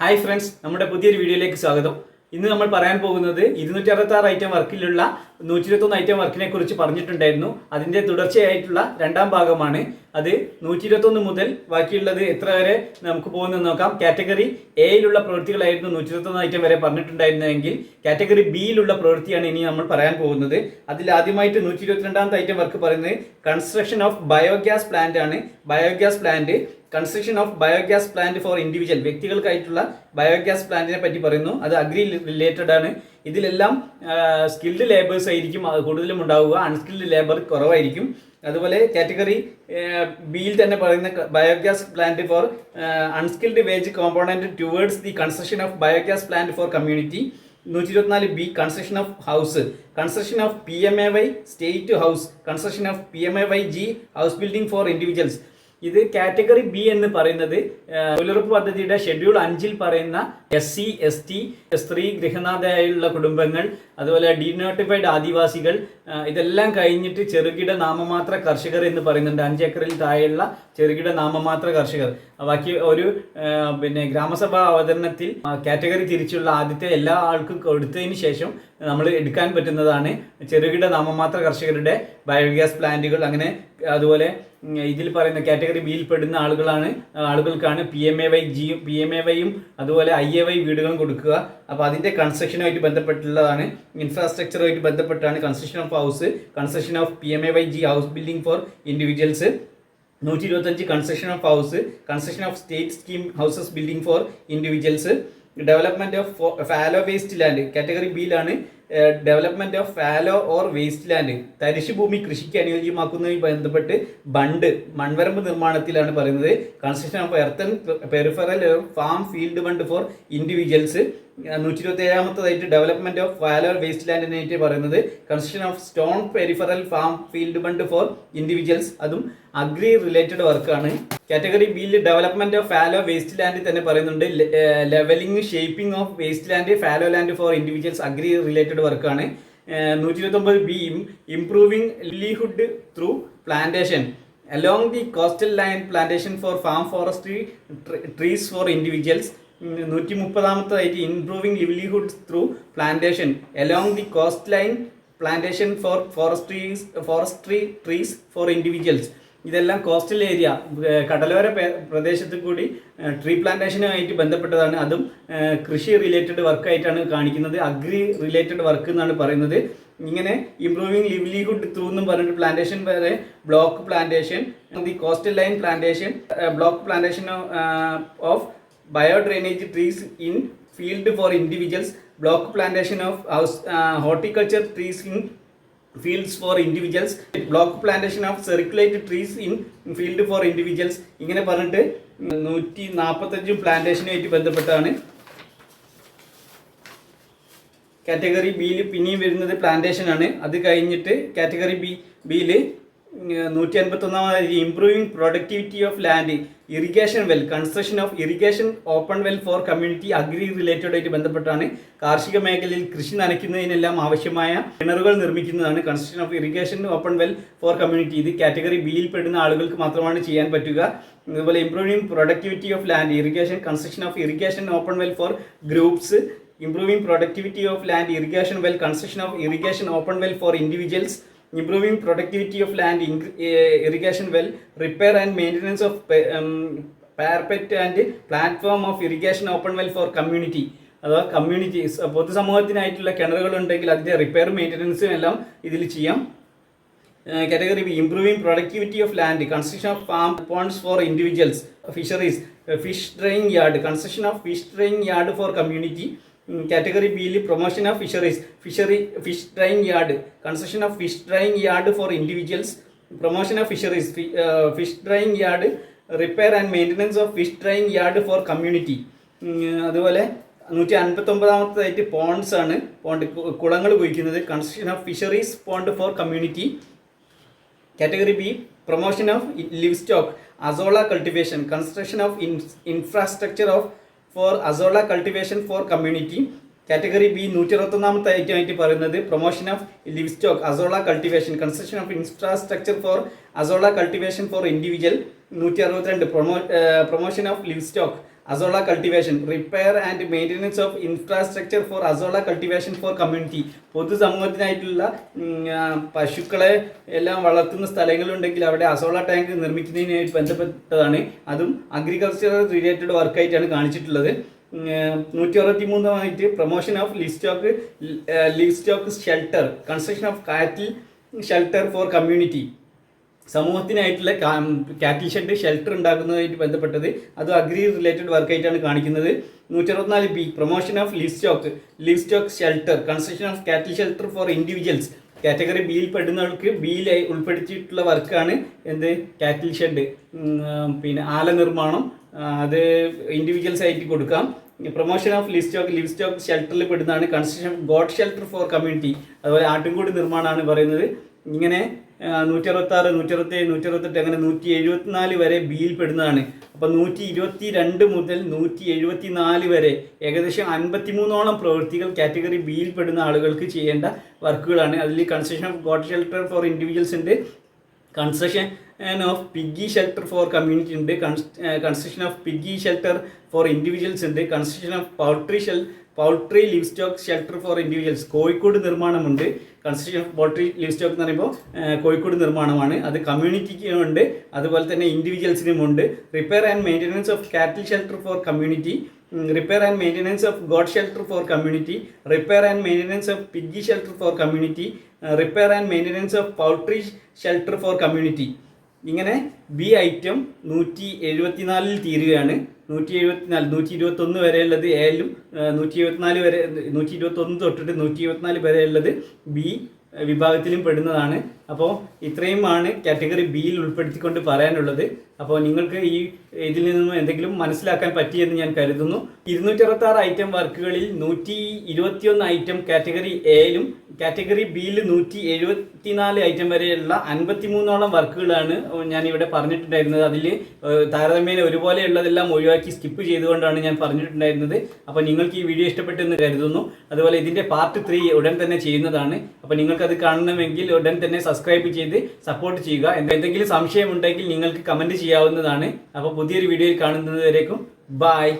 Hi friends നമ്മുടെ പുതിയൊരു വീഡിയോയിലേക്ക് സ്വാഗതം. ഇന്ന് നമ്മൾ പറയാൻ പോകുന്നത് ഇരുന്നൂറ്റി അറുപത്താറ് ഐറ്റം വർക്കിലുള്ള നൂറ്റി ഇരുപത്തൊന്ന് ഐറ്റം വർക്കിനെ കുറിച്ച് പറഞ്ഞിട്ടുണ്ടായിരുന്നു. അതിന്റെ തുടർച്ചയായിട്ടുള്ള രണ്ടാം ഭാഗമാണ്. അത് നൂറ്റി ഇരുപത്തൊന്ന് മുതൽ ബാക്കിയുള്ളത് എത്ര വരെ നമുക്ക് പോകുന്നത് നോക്കാം. കാറ്റഗറി എയിലുള്ള പ്രവൃത്തികളായിരുന്നു നൂറ്റി ഇരുപത്തൊന്ന് ഐറ്റം വരെ പറഞ്ഞിട്ടുണ്ടായിരുന്നെങ്കിൽ കാറ്റഗറി ബിയിലുള്ള പ്രവൃത്തിയാണ് ഇനി നമ്മൾ പറയാൻ പോകുന്നത്. അതിൽ ആദ്യമായിട്ട് നൂറ്റി ഇരുപത്തിരണ്ടാമത്തെ ഐറ്റം വർക്ക് പറയുന്നത് കൺസ്ട്രക്ഷൻ ഓഫ് ബയോഗ്യാസ് പ്ലാന്റ് ആണ്. Biogas plant construction of biogas plant for individual വ്യക്തികൾക്കായിട്ടുള്ള biogas പ്ലാന്റിനെ പറ്റി പറയുന്നു. അത് അഗ്രി റിലേറ്റഡ് ആണ്. ഇതിലെല്ലാം സ്കിൽഡ് ലേബേഴ്സ് ആയിരിക്കും കൂടുതലും ഉണ്ടാവുക. അൺസ്കിൽഡ് ലേബർ കുറവായിരിക്കും. അതുപോലെ കാറ്റഗറി ബിയിൽ തന്നെ പറയുന്ന biogas plant for unskilled wage component towards the construction of biogas plant for community നൂറ്റി ഇരുപത്തിനാല് B construction of house construction of P M A Y state house construction of P M A Y G house building for individuals ഇത് category B എന്ന് പറയുന്നത് തൊഴിലുറപ്പ് പദ്ധതിയുടെ schedule അഞ്ചിൽ പറയുന്ന S C S T സ്ത്രീ ഗൃഹനാഥയായുള്ള കുടുംബങ്ങൾ അതുപോലെ ഡീനോട്ടിഫൈഡ് ആദിവാസികൾ ഇതെല്ലാം കഴിഞ്ഞിട്ട് ചെറുകിട നാമമാത്ര കർഷകർ എന്ന് പറയുന്നുണ്ട്. അഞ്ചേക്കറിൽ താഴെയുള്ള ചെറുകിട നാമമാത്ര കർഷകർ. ബാക്കി ഒരു പിന്നെ ഗ്രാമസഭാ അവതരണത്തിൽ കാറ്റഗറി തിരിച്ചുള്ള ആദ്യത്തെ എല്ലാ ആൾക്കും കൊടുത്തതിന് ശേഷം നമ്മൾ എടുക്കാൻ പറ്റുന്നതാണ് ചെറുകിട നാമമാത്ര കർഷകരുടെ ബയോഗ്യാസ് പ്ലാന്റുകൾ അങ്ങനെ അതുപോലെ ഇതിൽ പറയുന്ന കാറ്റഗറി ബിയിൽ പെടുന്ന ആളുകളാണ് ആളുകൾക്കാണ് P M A Y G P M A വൈയും അതുപോലെ ഐ എ വൈ വീടുകളും കൊടുക്കുക. അപ്പോൾ അതിന്റെ കൺസ്ട്രക്ഷനുമായിട്ട് ബന്ധപ്പെട്ടുള്ളതാണ് ഇൻഫ്രാസ്ട്രക്ചറുമായിട്ട് ബന്ധപ്പെട്ടാണ് construction of house construction of P M A Y G house building for individuals നൂറ്റി ഇരുപത്തഞ്ച് construction of house construction of state scheme houses building for individuals development of fallow waste land category ബിയിലാണ് development of fallow or waste land തരിശു ഭൂമി കൃഷിക്ക് അനുയോജ്യമാക്കുന്നതുമായി ബന്ധപ്പെട്ട് bund മൺവരമ്പ് നിർമ്മാണത്തിലാണ് പറയുന്നത്. Construction of earthen peripheral farm field bund for individuals നൂറ്റി ഇരുപത്തി ഏഴാമത്തതായിട്ട് development of fallow waste land എന്നായിട്ട് പറയുന്നത്. Construction of stone peripheral farm field bund for individuals അതും അഗ്രി റിലേറ്റഡ് വർക്കാണ് കാറ്റഗറി ബിയിൽ development of fallow waste land തന്നെ പറയുന്നുണ്ട്. Levelling shaping of waste land fallow land for individuals agri related വർക്കാണ് നൂറ്റി ഇരുപത്തൊമ്പത് ബിയും improving livelihood through plantation along the coastal line plantation for farm forestry trees for individuals നൂറ്റി മുപ്പതാമത്തതായിട്ട് improving livelihood through plantation along the coast line plantation for forestries forestry trees for individuals ഇതെല്ലാം coastal area കടലോര പ്രദേശത്ത് കൂടി tree പ്ലാന്റേഷനുമായിട്ട് ബന്ധപ്പെട്ടതാണ്. അതും കൃഷി related വർക്കായിട്ടാണ് കാണിക്കുന്നത്. അഗ്രി റിലേറ്റഡ് വർക്ക് എന്നാണ് പറയുന്നത്. ഇങ്ങനെ ഇംപ്രൂവിങ് ലിവ്ലിഹുഡ് ത്രൂ എന്നും പറഞ്ഞിട്ട് പ്ലാന്റേഷൻ വരെ block plantation the coastal line plantation block plantation of bio drainage trees in field for individuals block plantation of house horticulture trees in fields for individuals block plantation of circulate trees in field for individuals ഇങ്ങനെ പറഞ്ഞിട്ട് നൂറ്റി നാൽപ്പത്തഞ്ചും പ്ലാന്റേഷനുമായിട്ട് ബന്ധപ്പെട്ടാണ്. Category ബിയിൽ പിന്നെയും വരുന്നത് plantation ആണ്. അത് കഴിഞ്ഞിട്ട് കാറ്റഗറി ബി ബിയിൽ നൂറ്റി അൻപത്തൊന്നാമത് improving productivity of land irrigation well construction of irrigation open well for community agri related ആയിട്ട് ബന്ധപ്പെട്ടാണ്. കാർഷിക മേഖലയിൽ കൃഷി നനയ്ക്കുന്നതിനെല്ലാം ആവശ്യമായ കിണറുകൾ നിർമ്മിക്കുന്നതാണ് construction of irrigation open well for community ഇത് കാറ്റഗറി ബിയിൽ പെടുന്ന ആളുകൾക്ക് മാത്രമാണ് ചെയ്യാൻ പറ്റുക. അതുപോലെ improving productivity of land irrigation construction of irrigation open well for groups improving productivity of land irrigation well construction of irrigation open well for individuals. Improving productivity of land irrigation well repair and repair of maintenance and platform of irrigation open well for community അഥവാ communities പൊതുസമൂഹത്തിനായിട്ടുള്ള കിണറുകൾ ഉണ്ടെങ്കിൽ അതിന്റെ repair മെയിന്റനൻസും എല്ലാം ഇതിൽ ചെയ്യാം. Category B improving productivity of land construction of farm ponds for individuals fisheries fish drying yard construction of fish drying yard for community category ബിയിൽ promotion of fisheries fishery fish drying yard construction of fish drying yard for individuals promotion of fisheries fish drying yard repair and maintenance of fish drying yard for community അതുപോലെ നൂറ്റി അൻപത്തൊമ്പതാമത്തതായിട്ട് ponds ആണ് pond കുളങ്ങൾ കുഴിക്കുന്നത് construction of fisheries pond for community category B promotion of livestock azolla cultivation construction of infrastructure of for azolla cultivation for community category B നൂറ്റി അറുപത്തൊന്നാമത്തെ ഐറ്റമായിട്ട് പറയുന്നത് promotion of livestock azolla cultivation construction of infrastructure for azolla cultivation for individual നൂറ്റി അറുപത്തിരണ്ട് promo promotion of livestock azolla cultivation repair and maintenance of infrastructure for azolla cultivation for community പൊതുസമൂഹത്തിനായിട്ടുള്ള പശുക്കളെ എല്ലാം വളർത്തുന്ന സ്ഥലങ്ങളുണ്ടെങ്കിൽ അവിടെ അസോള ടാങ്ക് നിർമ്മിക്കുന്നതിനായിട്ട് ബന്ധപ്പെട്ടതാണ്. അതും agriculture related വർക്കായിട്ടാണ് കാണിച്ചിട്ടുള്ളത്. നൂറ്റി അറുപത്തി മൂന്നായിട്ട് promotion of livestock livestock shelter construction of cattle shelter for community സമൂഹത്തിനായിട്ടുള്ള cattle shed shelter ഉണ്ടാക്കുന്നതായിട്ട് ബന്ധപ്പെട്ടത്. അത് അഗ്രി റിലേറ്റഡ് വർക്കായിട്ടാണ് കാണിക്കുന്നത്. നൂറ്റി അറുപത്തിനാല് B promotion of livestock livestock shelter construction of cattle shelter for individuals. Category ബിയിൽ പെടുന്നവർക്ക് ബിയിൽ ഉൾപ്പെടുത്തിയിട്ടുള്ള വർക്കാണ് എന്ത്? കാറ്റിൽ ഷെഡ്. പിന്നെ ആല നിർമ്മാണം അത് ഇൻഡിവിജ്വൽസ് ആയിട്ട് കൊടുക്കാം. Promotion of livestock livestock ഷെൽട്ടറിൽ പെടുന്നതാണ്. Construction goat shelter for community. അതുപോലെ ആട്ടുംകൂടി നിർമ്മാണമാണ് പറയുന്നത്. ഇങ്ങനെ നൂറ്റി അറുപത്താറ് നൂറ്റി അറുപത്തി ഏഴ് നൂറ്റി അറുപത്തെട്ട് അങ്ങനെ നൂറ്റി എഴുപത്തിനാല് വരെ ബിയിൽ പെടുന്നതാണ്. അപ്പോൾ നൂറ്റി ഇരുപത്തി രണ്ട് മുതൽ നൂറ്റി എഴുപത്തി നാല് വരെ ഏകദേശം അൻപത്തിമൂന്നോളം പ്രവൃത്തികൾ കാറ്റഗറി ബിയിൽ പെടുന്ന ആളുകൾക്ക് ചെയ്യേണ്ട വർക്കുകളാണ്. അതിൽ construction of goat shelter for individuals ഉണ്ട്. Construction of piggy shelter for community ഉണ്ട്. Construction of piggy shelter for individuals ഉണ്ട്. Construction of poultry shell poultry livestock shelter for individuals. Kozhikode നിർമ്മാണമുണ്ട്. Construction of poultry livestock എന്ന് പറയുമ്പോൾ കോഴിക്കോട് നിർമ്മാണമാണ്. അത് കമ്മ്യൂണിറ്റിക്കും ഉണ്ട്. അതുപോലെ തന്നെ ഇൻഡിവിജ്വൽസിനും ഉണ്ട്. Repair and maintenance of cattle shelter for community repair and maintenance of goat shelter for community repair and maintenance of piggy shelter for community repair and maintenance of poultry shelter for community. ഇങ്ങനെ B item നൂറ്റി എഴുപത്തിനാലിൽ തീരുകയാണ്. നൂറ്റി എഴുപത്തിനാല് നൂറ്റി ഇരുപത്തൊന്ന് വരെയുള്ളത് എയിലും നൂറ്റി എഴുപത്തിനാല് വരെ നൂറ്റി ഇരുപത്തൊന്ന് തൊട്ടിട്ട് നൂറ്റി ഇരുപത്തിനാല് വരെയുള്ളത് ബി വിഭാഗത്തിലും പെടുന്നതാണ്. അപ്പോൾ ഇത്രയുമാണ് കാറ്റഗറി ബിയിൽ ഉൾപ്പെടുത്തിക്കൊണ്ട് പറയാനുള്ളത്. അപ്പോൾ നിങ്ങൾക്ക് ഈ ഇതിൽ നിന്നും എന്തെങ്കിലും മനസ്സിലാക്കാൻ പറ്റിയെന്ന് ഞാൻ കരുതുന്നു. ഇരുന്നൂറ്റി അറുപത്തി ആറ് ഐറ്റം വർക്കുകളിൽ നൂറ്റി ഇരുപത്തിയൊന്ന് ഐറ്റം കാറ്റഗറി എയിലും കാറ്റഗറി ബിയിൽ നൂറ്റി എഴുപത്തിനാല് ഐറ്റം വരെയുള്ള അൻപത്തിമൂന്നോളം വർക്കുകളാണ് ഞാൻ ഇവിടെ പറഞ്ഞിട്ടുണ്ടായിരുന്നത്. അതിൽ താരതമ്യേന ഒരുപോലെയുള്ളതെല്ലാം ഒഴിവാക്കി സ്കിപ്പ് ചെയ്തുകൊണ്ടാണ് ഞാൻ പറഞ്ഞിട്ടുണ്ടായിരുന്നത്. അപ്പോൾ നിങ്ങൾക്ക് ഈ വീഡിയോ ഇഷ്ടപ്പെട്ടെന്ന് കരുതുന്നു. അതുപോലെ ഇതിന്റെ പാർട്ട് ത്രീ ഉടൻ തന്നെ ചെയ്യുന്നതാണ്. അപ്പോൾ നിങ്ങൾക്കത് കാണണമെങ്കിൽ ഉടൻ തന്നെ സബ്സ്ക്രൈബ് ചെയ്ത് സപ്പോർട്ട് ചെയ്യുക. എന്തെങ്കിലും സംശയമുണ്ടെങ്കിൽ നിങ്ങൾക്ക് കമന്റ് ചെയ്യാവുന്നതാണ്. അപ്പോൾ പുതിയൊരു വീഡിയോയിൽ കാണുന്നത് വരേക്കും ബായ്